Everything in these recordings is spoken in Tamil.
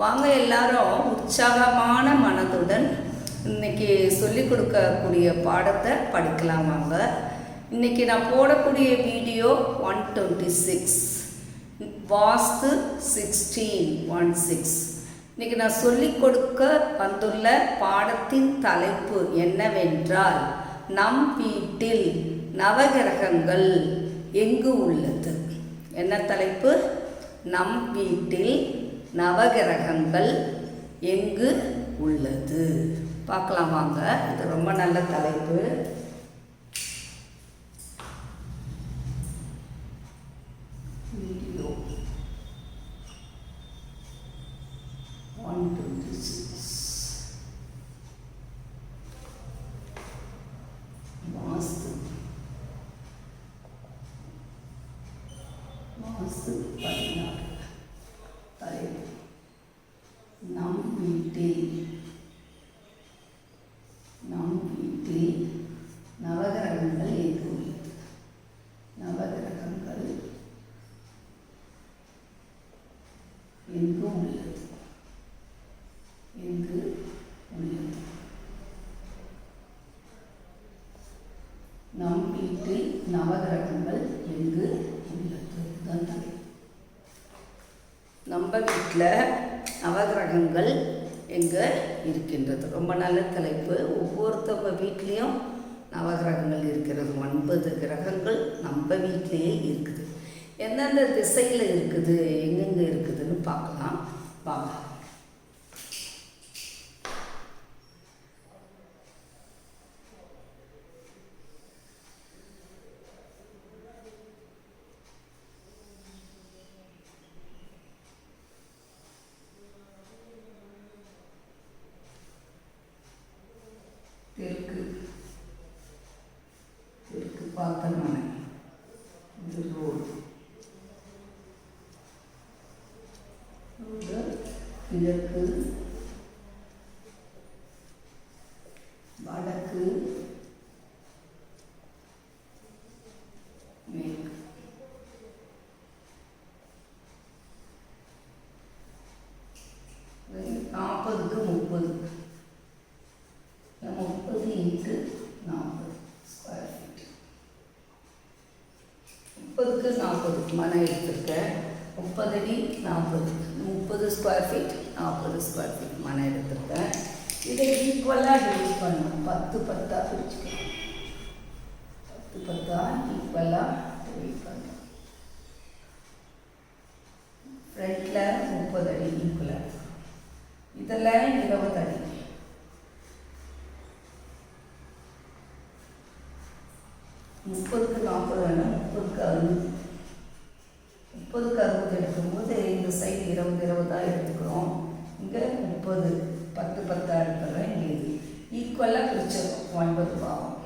வாங்க எல்லாரும் உற்சாகமான மனதுடன் இன்னைக்கு சொல்லிக் கொடுக்கக்கூடிய பாடத்தை படிக்கலாம் வாங்க. இன்னைக்கு நான் போடக்கூடிய video one twenty six vastu sixteen one six இன்னைக்கு நான் சொல்லிக் கொடுக்க வந்துள்ள பாடத்தின் தலைப்பு என்னவென்றால் நம் வீட்டில் நவகிரகங்கள் எங்கு உள்ளது? என்ன தலைப்பு? நம் வீட்டில் நவகிரகங்கள் எங்கு உள்ளது? பார்க்கலாம் வாங்க. இது ரொம்ப நல்ல தலைப்பு video one twenty six vastu vastu பதினாறு தலைப்பு நம் வீட்டில் நம் வீட்டில் நவகிரகங்கள் எங்கு உள்ளது நவகிரகங்கள் எங்கு உள்ளது எங்கு உள்ளது நம் வீட்டில் நவகிரகங்கள் எங்கு உள்ளது இதுதான் தலைப்பு நம்ம வீட்டில் நவகிரகங்கள் இங்கே இருக்கின்றது. ரொம்ப நல்ல தலைப்பு. ஒவ்வொருத்தவங்க வீட்லேயும் நவகிரகங்கள் இருக்கிறது. ஒன்பது கிரகங்கள் நம்ம வீட்லேயே இருக்குது. எந்தெந்த திசையில் இருக்குது? எங்கெங்கே இருக்குதுன்னு பார்க்கலாம். பார்க்கலாம் தெற்கு தெற்கு பார்த்த மனை இது ரோடு ரோடு கிழக்கு வடக்கு மேற்கு நாற்பதுக்கு முப்பது. முப்பது இன்ட்டு நாற்பது ஸ்கொயர் ஃபீட் முப்பதுக்கு நாற்பது. மனை எடுத்திருக்கேன் முப்பது அடி நாற்பது முப்பது ஸ்கொயர் ஃபீட் நாற்பது ஸ்கொயர் ஃபீட் மனை எடுத்திருக்கேன் இதை ஈக்குவலாக டிவைட் பண்ணணும். பத்து பத்தாக பிரிச்சுக்கணும். பத்து பத்தாக ஈக்குவலாக டிவைட் பண்ணணும் ஃப்ரண்ட்டில் முப்பது அடி ஈக்குவலாக இதில் இருபது அடி. முப்பதுக்கு நாற்பது வேணும் முப்பதுக்கு அறுபது முப்பதுக்கு அறுபது எடுக்கும்போது இந்த சைடு இருபது இருபதாக எடுத்துக்கிறோம். இங்கே முப்பது பத்து பத்தாக எடுத்துக்கிறேன் இங்கே இது. ஈக்குவலாக பிரிச்சிடும் ஒன்பது பாவம்.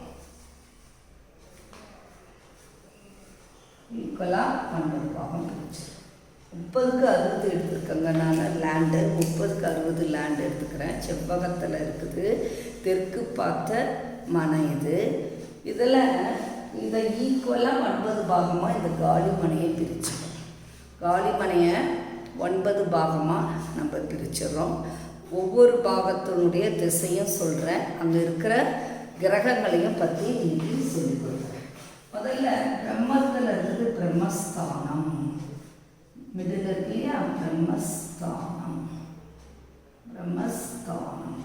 ஈக்குவலாக ஒன்பது பாவம் பிரிச்சிடும் முப்பதுக்கு அறுபது எடுத்துருக்கேங்க நான். லேண்டு முப்பதுக்கு அறுபது லேண்டு எடுத்துக்கிறேன். செவ்வகத்தில் இருக்குது. தெற்கு பார்த்த மனை இது. இதில் இதை ஈக்குவலாக ஒன்பது பாகமாக இந்த காலி மனையை பிரிச்சிடும் காலிமனையை ஒன்பது பாகமாக நம்ம பிரிச்சிடுறோம். ஒவ்வொரு பாகத்தினுடைய திசையும் சொல்கிறேன் அங்கே இருக்கிற கிரகங்களையும் பற்றி இன்னைக்கு சொல்லிக் கொடுக்குறேன். முதல்ல பிரம்மத்தில் இருந்து பிரம்மஸ்தானம். மிடில் இல்லையா? பிரம்மஸ்தானம். பிரம்மஸ்தானம்.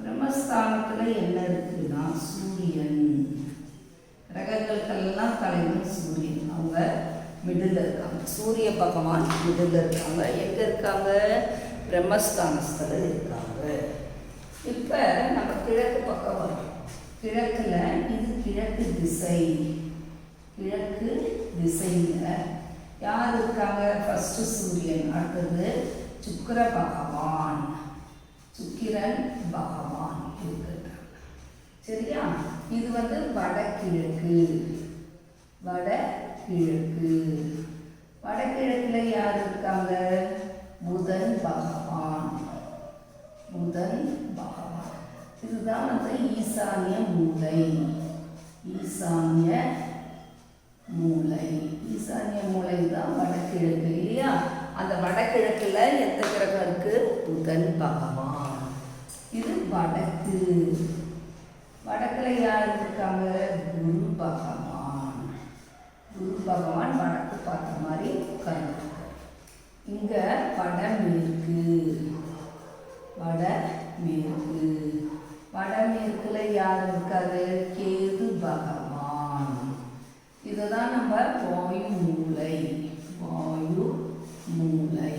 பிரம்மஸ்தானத்தில் என்ன இருக்குன்னா சூரியன். கிரகங்களுக்கெல்லாம் தலைவன் சூரியன். அவங்க மிடில் இருக்காங்க. சூரிய பகவான் மிடில் இருக்காங்க. எங்கே இருக்காங்க? பிரம்மஸ்தானஸ்தில் இருக்காங்க. இப்போ நம்ம கிழக்கு பக்கம் வரோம். கிழக்கில் இது கிழக்கு திசை. கிழக்கு திசையில் யார் இருக்காங்க? ஃபஸ்ட்டு சூரியன் அடுத்தது சுக்கிர பகவான். சுக்கிரன் பகவான் இருக்கிறாங்க சரியா? இது வந்து வடகிழக்கு. வடகிழக்கு வடகிழக்கில் யார் இருக்காங்க? புதன் பகவான். புதன் பகவான். இதுதான் வந்து ஈசானிய மூலை ஈசானிய மூலை ஈசானிய மூலை தான் வடகிழக்கு இல்லையா? அந்த வடகிழக்கில் எந்த கிரகம் இருக்கு? புதன் பகவான். இது வடக்கு. வடக்கில் யார் இருக்காங்க? குரு பகவான். பகவான் வடக்கு பார்த்த மாதிரி உட்கார்ந்துருக்கார் இங்கே வடமேற்கு வடமேற்கு வடமேற்குல யார் இருக்காரு? கேது பகவான். இதுதான் நம்ம வாயு மூலை வாயு மூலை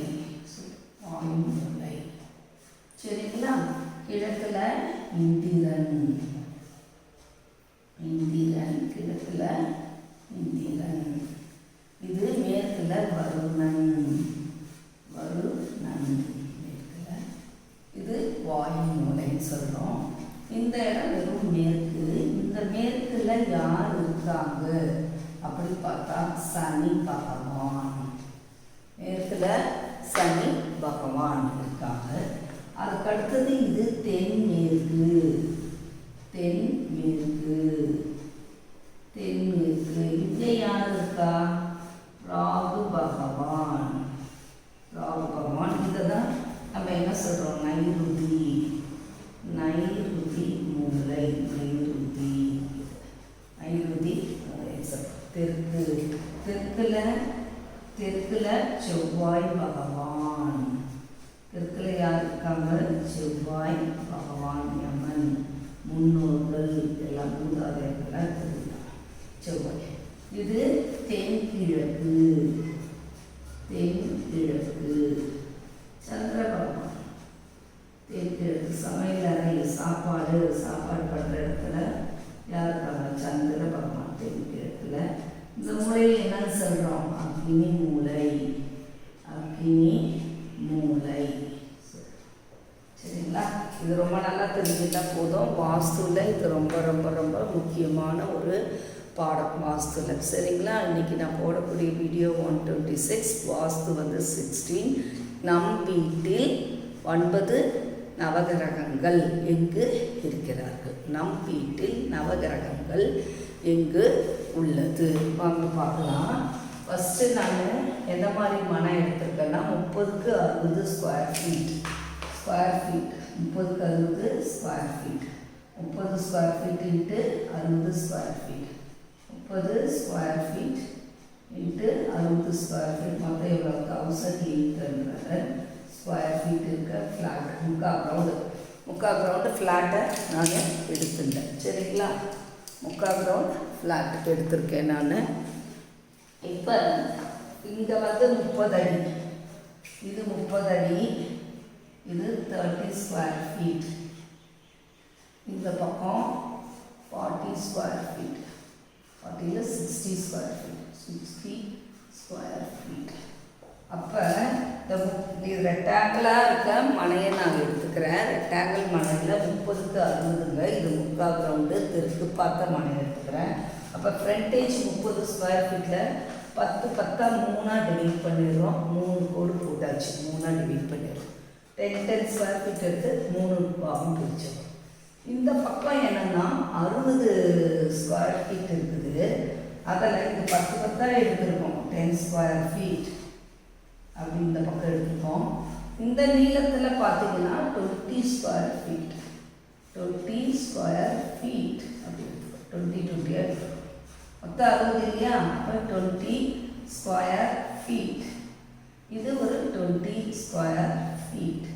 வாயு மூளை சரிங்களா? கிழக்கில் இந்திரன். இந்திரன். கிழக்கில் இந்திரன் இது மேற்குல வருணன் வருணன் மேற்குல இது வாயு மூலைன்னு சொல்றோம் இந்த இடம் வெறும் மேற்கு இந்த மேற்குல யார் இருக்காங்க அப்படி பார்த்தா சனி பகவான் மேற்குல சனி பகவான் இருக்காங்க அதுக்கு அடுத்தது இது தென்மேற்கு தென்மேற்கு தென்மேற்கு இங்கே யார் இருக்கா ராகு பகவான் ராகு பகவான் இதை தான் நம்ம என்ன சொல்கிறோம் நைருதி நைருதி மூலை நைருதி ஐருதி தெற்கு தெற்குல தெற்குல செவ்வாய் பகவான். தெற்குல யார் இருக்காங்க? செவ்வாய் பகவான் யமன் முன்னோர்கள் எல்லாம் மூதாதையர்களாக செவ்வாய். இது தென்கிழக்கு தென்கிழக்கு சந்திர பகவான் சமையல் அறையில் சாப்பாடு சாப்பாடு பண்ணுற இடத்துல யாருக்காக சந்திர பகவான் இடத்துல இந்த மூலையில் என்னன்னு சொல்கிறோம் அக்னி மூலை. அக்னி மூலை. சரிங்களா? இது ரொம்ப நல்லா தெரிஞ்சுட்டா போதும். வாஸ்துவில் இது ரொம்ப ரொம்ப ரொம்ப முக்கியமான ஒரு பாடம் வாஸ்துவில் சரிங்களா? இன்றைக்கி நான் போடக்கூடிய video one twenty six vastu வந்து சிக்ஸ்டீன் நம் வீட்டில் ஒன்பது நவகிரகங்கள் எங்கு இருக்கிறார்கள்? நம் வீட்டில் நவகிரகங்கள் எங்கு உள்ளது? வாங்க பார்க்கலாம். ஃபஸ்ட்டு நான் எந்த மாதிரி மனம் எடுத்திருக்கேன்னா முப்பதுக்கு அறுபது ஸ்கொயர் ஃபீட் ஸ்கொயர் ஃபீட் முப்பதுக்கு அறுபது ஸ்கொயர் ஃபீட் முப்பது ஸ்கொயர் ஃபீட் இன்ட்டு அறுபது ஸ்கொயர் ஃபீட் முப்பது ஸ்கொயர் ஃபீட் இன்ட்டு அறுபது ஸ்கொயர் ஃபீட் மொத்தம் எவ்வளோ thousand eight hundred square feet இருக்க ஃப்ளாட் முக்கால் கிரவுண்டு முக்கால் கிரவுண்டு ஃப்ளாட்டை நான் எடுத்துட்டேன். சரிங்களா? முக்கால் கிரவுண்ட் ஃப்ளாட்டுக்கு எடுத்திருக்கேன் நான். இப்போ இங்கே வந்து முப்பது அடி. இது முப்பது அடி. இது தேர்ட்டி ஸ்கொயர் ஃபீட் இந்த பக்கம் forty square feet ஃபார்ட்டியில் sixty square feet sixty square feet அப்போ இந்த மு- இது ரெக்டாங்கிளாக இருக்க மனையை நான் எடுத்துக்கிறேன். ரெக்டாங்கிள் மனையில் முப்பதுக்கு அறுபதுங்க. இது முக்கால் கிரவுண்டு தெற்கு பார்த்த மனையை எடுத்துக்கிறேன். அப்போ ஃப்ரண்டேஜ் முப்பது ஸ்கொயர் ஃபீட்டில் பத்து பத்தாக மூணாக டிவைட் பண்ணிடுறோம். மூணு கோடு போட்டாச்சு. மூணாக டிவைட் பண்ணிடுறோம். டென் டென் ஸ்கொயர் ஃபீட் எடுத்து மூணு பாகம் பிரிச்சிடும் இந்த பக்கம் என்னன்னா அறுபது ஸ்கொயர் ஃபீட் இருக்குது. அதில் இது பத்து பத்தாக எடுத்திருக்கோம். டென் ஸ்கொயர் ஃபீட் அப்படி இந்த பக்கம் எடுத்துப்போம். இந்த நீளத்தில் பார்த்தீங்கன்னா twenty square feet twenty square feet அப்படி டுவெண்ட்டி டுவெண்ட்டியாக மொத்தம் அறுபது இல்லையா? அப்போ டுவெண்ட்டி ஸ்கொயர் ஃபீட் இது ஒரு டுவெண்ட்டி ஸ்கொயர் ஃபீட்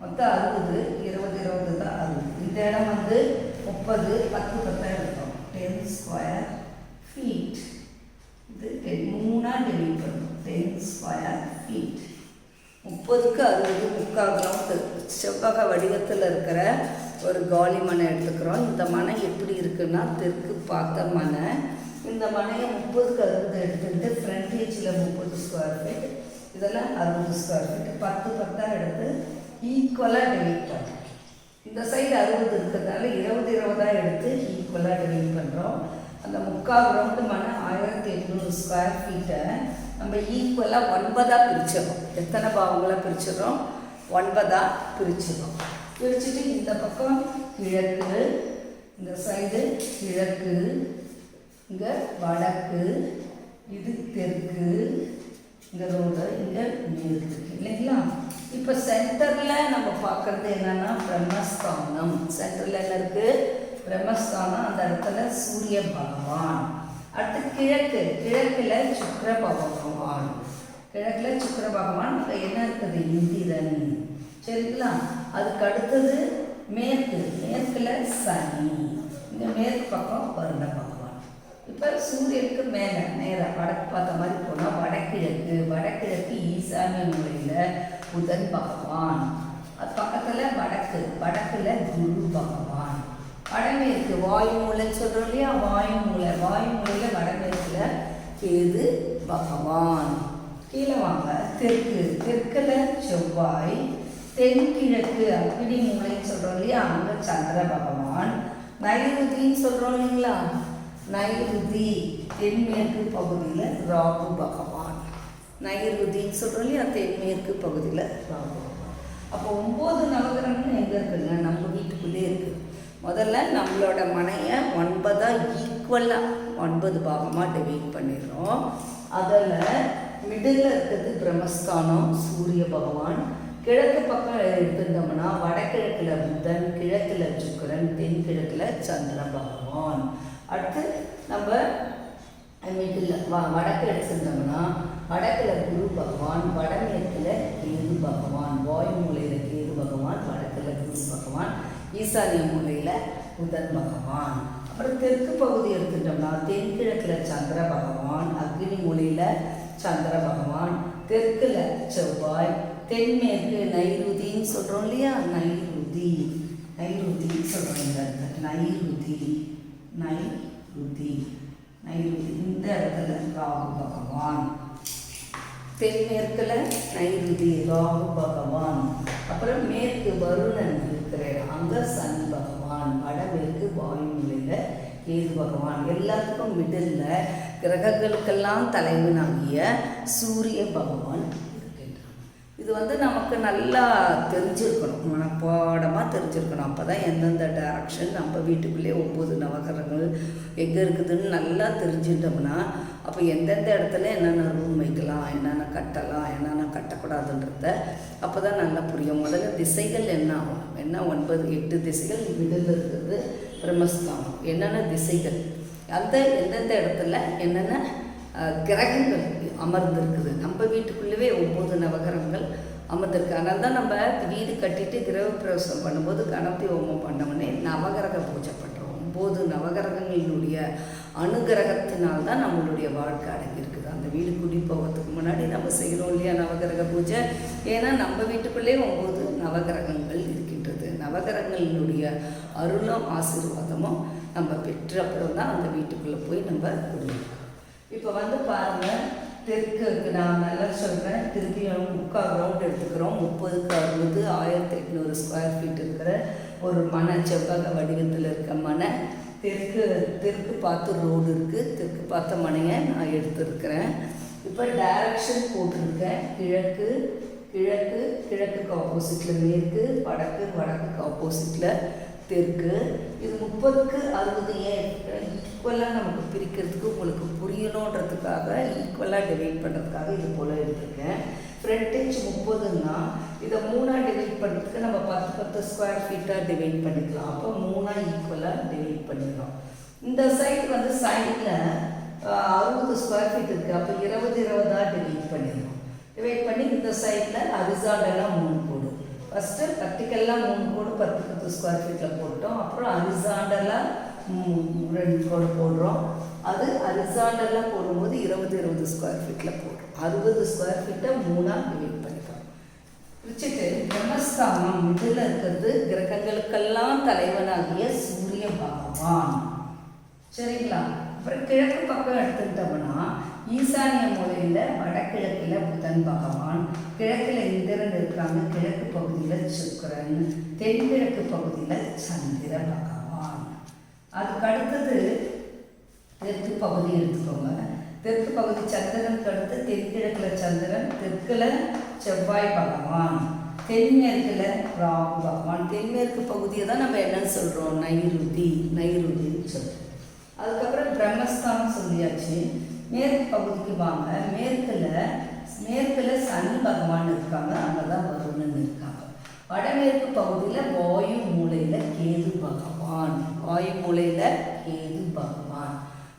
மொத்தம் அறுபது இருபது இருபது தான் அறுபது. இந்த இடம் வந்து முப்பது பத்து பத்தாக எடுத்தோம் டென் ஸ்கொயர் ஃபீட் இது டென் மூணாக டிவைட் பண்ணணும். Ten square feet. முப்பதுக்கு அறுபது முக்கால் கிரவுண்டு செவ்வக வடிவத்தில் இருக்கிற ஒரு காலி மனை எடுத்துக்கிறோம். இந்த மனை எப்படி இருக்குன்னா தெற்கு பார்த்த மனை. இந்த மனையை முப்பதுக்கு அறுபது எடுத்துக்கிட்டு ஃப்ரண்டேஜில் முப்பது ஸ்கொயர் ஃபீட் இதெல்லாம் அறுபது ஸ்கொயர் ஃபீட் பத்து பத்தாக எடுத்து ஈக்குவலாக டெலிட் பண்ணுறோம் இந்த சைடு அறுபது இருக்கிறதுனால இருபது இருபதாக எடுத்து ஈக்குவலாக டெலிட் பண்ணுறோம் அந்த முக்கால் கிரவுண்டு மனை ஆயிரத்தி எட்நூறு ஸ்கொயர் ஃபீட்டை நம்ம ஈக்குவலாக ஒன்பதாக பிரிச்சிடறோம். எத்தனை பாவங்களாக பிரிச்சிடறோம்? ஒன்பதாக பிரிச்சிடறோம். பிரிச்சுட்டு இந்த பக்கம் கிழக்கு இந்த சைடு கிழக்கு இங்கே வடக்கு இது தெற்கு இங்கே ரோடு இங்கே மேற்கு இல்லைங்களா? இப்போ சென்டரில் நம்ம பார்க்குறது என்னன்னா பிரம்மஸ்தானம். சென்டரில் என்ன இருக்குது பிரம்மஸ்தானம் அந்த இடத்துல சூரிய பகவான். அடுத்து கிழக்கு கிழக்கில் சுக்கர பகவான் கிழக்கில் சுக்கர பகவான் அங்கே என்ன இருக்குது? இந்திரன். சரிங்களா? அதுக்கு அடுத்தது மேற்கு. மேற்கில் சனி. இங்கே மேற்கு பக்கம் வருண பகவான். இப்போ சூரியனுக்கு மேலே நேராக வடக்கு பார்த்த மாதிரி போனால் வடகிழக்கு. வடகிழக்கு ஈசானிய முறையில் புதன் பகவான். அது பக்கத்தில் வடக்கு. வடக்கில் குரு பகவான். வடமேற்கு வாயு மூலைன்னு சொல்கிறோம் இல்லையா? வாயு மூலை வாயு மூலையில் வடமேற்கில் கேது பகவான். கீழே வாங்க. தெற்கு. தெற்கில் செவ்வாய். தென்கிழக்கு அக்னி மூலைன்னு சொல்கிறோம் இல்லையா? அங்கே சந்திர பகவான். நைருதின்னு சொல்கிறோம் இல்லைங்களா? நைருதி. தென்மேற்கு பகுதியில் ராகு பகவான். நைருதின்னு சொல்கிறோம் இல்லையா? தென்மேற்கு பகுதியில் ராகு பகவான். அப்போ ஒம்பது நவகிரகங்கள் எங்கே இருக்குங்க? நம்ம வீட்டுக்குள்ளே இருக்குது முதல்ல நம்மளோட மனையை ஒன்பதாக ஈக்குவலாக ஒன்பது பாகமாக டிவைட் பண்ணிடுறோம். அதில் மிடில் இருக்கிறது பிரம்மஸ்தானம் சூரிய பகவான். கிழக்கு பக்கம் எடுத்துட்டோம்னா வடகிழக்கில் புதன் கிழக்கில் சுக்கரன் தென்கிழக்கில் சந்திர பகவான். அடுத்து நம்ம மிடில் வ வடக்கு எடுத்திருந்தோம்னா வடக்கில் குரு பகவான் வடமேற்கில் கேது பகவான். வாயு மூலையில் கேது பகவான் வடக்கில் குரு பகவான். ஈசானிய மூலையில் புதன் பகவான். அப்புறம் தெற்கு பகுதி எடுத்துட்டோம்னா தென்கிழக்கில் சந்திர பகவான் அக்னி மூலையில் சந்திர பகவான் தெற்கில் செவ்வாய் தென்மேற்கு நைருதின்னு சொல்கிறோம் இல்லையா? நைருதி. நைருதின்னு சொல்கிறோம் இந்த இடத்துல. நைருதி. நைருதி. நைருதி. இந்த இடத்துல ராகு பகவான். தென்மேற்கில் நைருதி ராகு பகவான். அப்புறம் மேற்கு வருணன் இருக்கிற அங்கே சனி பகவான். வடமேற்கு வாயுநிலையில் கேது பகவான். எல்லாத்துக்கும் மிடில் கிரகங்களுக்கெல்லாம் தலைவனாகிய சூரிய பகவான். இது வந்து நமக்கு நல்லா தெரிஞ்சிருக்கணும். மனப்பாடமாக தெரிஞ்சிருக்கணும். அப்போ தான் எந்தெந்த டேரக்ஷன் நம்ம வீட்டுக்குள்ளேயே ஒம்பது நவகரங்கள் எங்கே இருக்குதுன்னு நல்லா தெரிஞ்சுட்டோம்னா அப்போ எந்தெந்த இடத்துல என்னென்ன ரூம் வைக்கலாம் என்னென்ன கட்டலாம் என்னென்ன கட்டக்கூடாதுன்றத அப்போ தான் நல்லா புரியும். முதல்ல திசைகள் என்ன ஆகும்? என்ன ஒன்பது எட்டு திசைகள் மிடில் இருக்கிறது பிரம்மஸ்தானம் என்னென்ன திசைகள்? அந்த எந்தெந்த இடத்துல என்னென்ன கிரகங்கள் அமர்ந்திருக்குது. நம்ம வீட்டுக்குள்ளவே ஒம்பது நவகிரகங்கள் அமர்ந்திருக்கு. அதனால தான் நம்ம வீடு கட்டிட்டு கிரக பிரவேசம் பண்ணும்போது கணபதி ஹோமம் பண்ணவுடனே நவகிரக பூஜை பண்ணுறோம் ஒம்பது நவகிரகங்களினுடைய அனுகிரகத்தினால் தான் நம்மளுடைய வாழ்க்கை அடங்கியிருக்குது. அந்த வீடு குடி போகிறதுக்கு முன்னாடி நம்ம செய்கிறோம் இல்லையா நவகிரக பூஜை? ஏன்னா நம்ம வீட்டுக்குள்ளேயே ஒம்பது நவகிரகங்கள் இருக்கின்றது. நவகிரகங்களினுடைய அருளும் ஆசீர்வாதமும் நம்ம பெற்ற அப்புறம் தான் அந்த வீட்டுக்குள்ளே போய் நம்ம குடும்பம் இப்போ வந்து பாருங்க தெற்கு நான் நல்லா சொல்கிறேன் திருப்பி முக்கால் ரவுண்ட் எடுத்துக்கிறோம். முப்பதுக்கு அறுபது ஆயிரத்தி எட்நூறு ஸ்கொயர் ஃபீட் இருக்கிற ஒரு மனை செவ்வக வடிவத்தில் இருக்க மனை தெற்கு தெற்கு பார்த்து ரோடு இருக்குது தெற்கு பார்த்த மனையை நான் எடுத்துருக்கிறேன். இப்போ டைரக்ஷன் போட்டிருக்கேன். கிழக்கு கிழக்கு கிழக்குக்கு ஆப்போசிட்டில் மேற்கு வடக்கு வடக்குக்கு ஆப்போசிட்டில் தெற்கு. இது முப்பதுக்கு அறுபது ஏன் ஈக்குவலாக நமக்கு பிரிக்கிறதுக்கு உங்களுக்கு புரியணுன்றதுக்காக ஈக்குவலாக டிவைட் பண்ணுறதுக்காக இது போல் எடுத்திருக்கேன். ஃப்ரண்டேஜ் முப்பதுன்னா இதை மூணாக டிவைட் பண்ணுறதுக்கு நம்ம பத்து பத்து ஸ்கொயர் ஃபீட்டாக டிவைட் பண்ணிக்கலாம். அப்போ மூணாக ஈக்குவலாக டிவைட் பண்ணிக்கலாம். இந்த சைடு வந்து சைடில் அறுபது ஸ்கொயர் ஃபீட் இருக்குது அப்போ இருபது இருபதாக டிவைட் பண்ணிடலாம். டிவைட் பண்ணி இந்த சைடில் அரிசாண்டெல்லாம் மூணு போடு. ஃபஸ்ட்டு பர்டிக்கல்லாம் மூணு போடு பத்து பத்து ஸ்கொயர் ஃபீட்டில் போட்டோம். அப்புறம் அரிசாண்டெல்லாம் ரெண்டு கோடு போடுறோம் அது அரிசாண்டெல்லாம் போடும்போது இருபது இருபது ஸ்கொயர் ஃபீட்டில் போடுறோம் அறுபது ஸ்கொயர் ஃபீட்டை மூணாக டிவைட் பண்ணிக்கிறோம் வச்சுட்டு பிரம்மஸ்தானம் இதில் இருக்கிறது கிரகங்களுக்கெல்லாம் தலைவனாகிய சூரிய பகவான் சரிங்களா அப்புறம் கிழக்கு பக்கம் எடுத்துக்கிட்டோம்னா ஈசானிய மொழியில் வடகிழக்கில் புதன் பகவான் கிழக்கில் இந்திரன் இருக்காங்க கிழக்கு பகுதியில் சுக்கிரன் தென்கிழக்கு பகுதியில் சந்திர பகவான் அதுக்கு அடுத்தது தெற்கு பகுதி எடுத்துக்கோங்க. தெற்கு பகுதி சந்திரனுக்கு அடுத்து தென்கிழக்கில் சந்திரன் தெற்கில் செவ்வாய் பகவான். தென்மேற்கில் ராகு பகவான். தென்மேற்கு பகுதியை தான் நம்ம என்ன சொல்கிறோம் நைருதி நைருதின்னு சொல்கிறோம் அதுக்கப்புறம் பிரம்மஸ்தானம் சொல்லியாச்சு. மேற்கு பகுதிக்கு வாங்க. மேற்கில் மேற்கில் சனி பகவான் இருக்காங்க. அங்கே தான் வருணன் இருக்காங்க. வடமேற்கு பகுதியில் வாயு மூலையில் கேது பகவான். வாயு மூலையில் கேது பகவான்.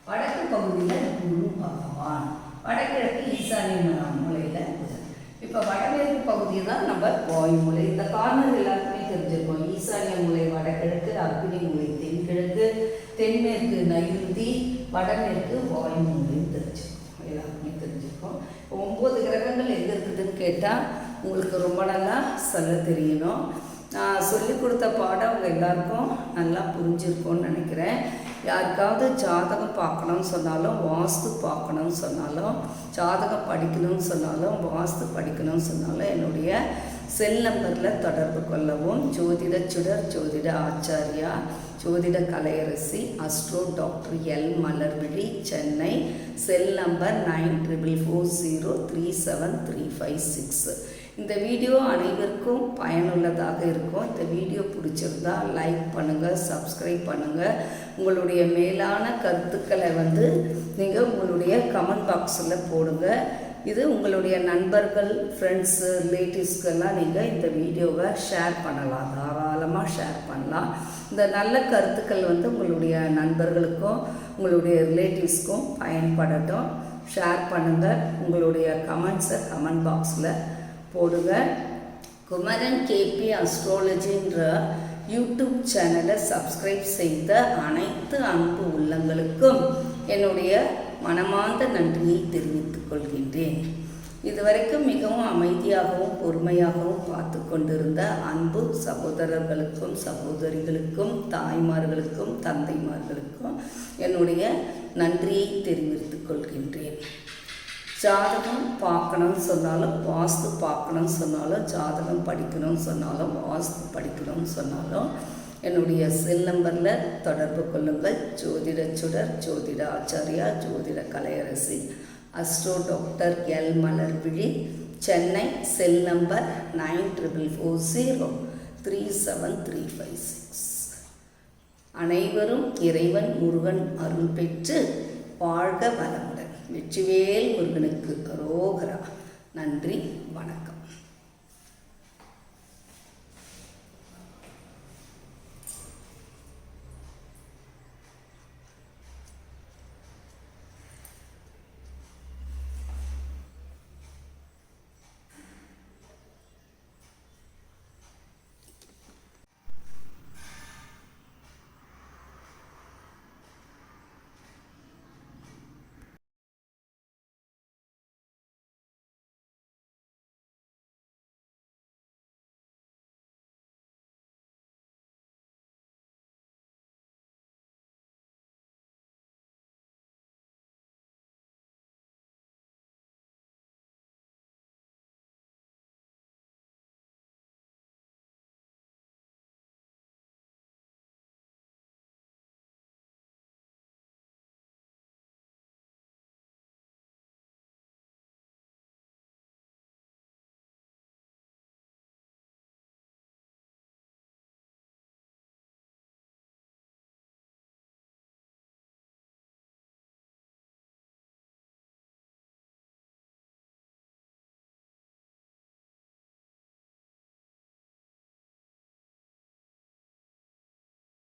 வடக்கு பகுதியில் குரு பகவான். வடகிழக்கு ஈசானிய மூலையில் புதன். இப்போ வடமேற்கு பகுதி தான் நம்ம வாயு மூலை இந்த கார்னர் எல்லாருக்குமே தெரிஞ்சிருக்கோம். ஈசானிய மூலை வடகிழக்கு அக்னி மூலை தென்கிழக்கு தென்மேற்கு நைருதி வடமேற்கு வாயு மூலைன்னு தெரிஞ்சிருக்கோம். எல்லாருக்குமே தெரிஞ்சிருக்கோம். இப்போ ஒம்பது கிரகங்கள் எங்கே இருக்குதுன்னு கேட்டால் உங்களுக்கு ரொம்ப நல்லா சொல்ல தெரியணும். நான் சொல்லி கொடுத்த பாடம் அவங்க எல்லாருக்கும் நல்லா புரிஞ்சிருக்கும்னு நினைக்கிறேன். யாருக்காவது ஜாதகம் பார்க்கணும்னு சொன்னாலும் வாஸ்து பார்க்கணும்னு சொன்னாலும் ஜாதகம் படிக்கணும்னு சொன்னாலும் வாஸ்து படிக்கணும்னு சொன்னாலும் என்னுடைய செல் நம்பரில் தொடர்பு கொள்ளவும். ஜோதிட சுடர் ஜோதிட ஆச்சாரியா ஜோதிட Kalaiyarasi astro doctor L Malarvizhi Chennai. Cell number nine triple four zero three seven three five six இந்த வீடியோ அனைவருக்கும் பயனுள்ளதாக இருக்கும். இந்த வீடியோ பிடிச்சிருந்தா லைக் பண்ணுங்கள் சப்ஸ்கிரைப் பண்ணுங்கள் உங்களுடைய மேலான கருத்துக்களை வந்து நீங்கள் உங்களுடைய கமெண்ட் பாக்ஸில் போடுங்க. இது உங்களுடைய நண்பர்கள் ஃப்ரெண்ட்ஸு ரிலேட்டிவ்ஸ்க்கெல்லாம் நீங்கள் இந்த வீடியோவை ஷேர் பண்ணலாம். தாராளமாக ஷேர் பண்ணலாம். இந்த நல்ல கருத்துக்கள் வந்து உங்களுடைய நண்பர்களுக்கும் உங்களுடைய ரிலேட்டிவ்ஸ்க்கும் பயன்படட்டும். ஷேர் பண்ணுங்கள் உங்களுடைய கமெண்ட்ஸை கமெண்ட் பாக்ஸில் போடுங்க. குமரன் கேபி அஸ்ட்ராலஜின்ற யூடியூப் சேனலை சப்ஸ்கிரைப் செய்த அனைத்து அன்பு உள்ளங்களுக்கும் என்னுடைய மனமார்ந்த நன்றியை தெரிவித்துக் கொள்கின்றேன். இதுவரைக்கும் மிகவும் அமைதியாகவும் பொறுமையாகவும் பார்த்து கொண்டிருந்த அன்பு சகோதரர்களுக்கும் சகோதரிகளுக்கும் தாய்மார்களுக்கும் தந்தைமார்களுக்கும் என்னுடைய நன்றியை தெரிவித்துக் கொள்கின்றேன். ஜாதகம் பார்க்கணும்னு சொன்னாலும் வாஸ்து பார்க்கணும்னு சொன்னாலும் ஜாதகம் படிக்கணும்னு சொன்னாலும் வாஸ்து படிக்கணும்னு சொன்னாலும் என்னுடைய செல் நம்பரில் தொடர்பு கொள்ளுங்கள். ஜோதிட சுடர் ஜோதிட ஆச்சாரியா ஜோதிட Kalaiyarasi. Astro doctor L. Malarvizhi Chennai cell number nine triple four zero three seven three five six. அனைவரும் இறைவன் முருகன் அருள் பெற்று வாழ்க வளமுடன். வெற்றிவேல் முருகனுக்கு அரோகரா. நன்றி.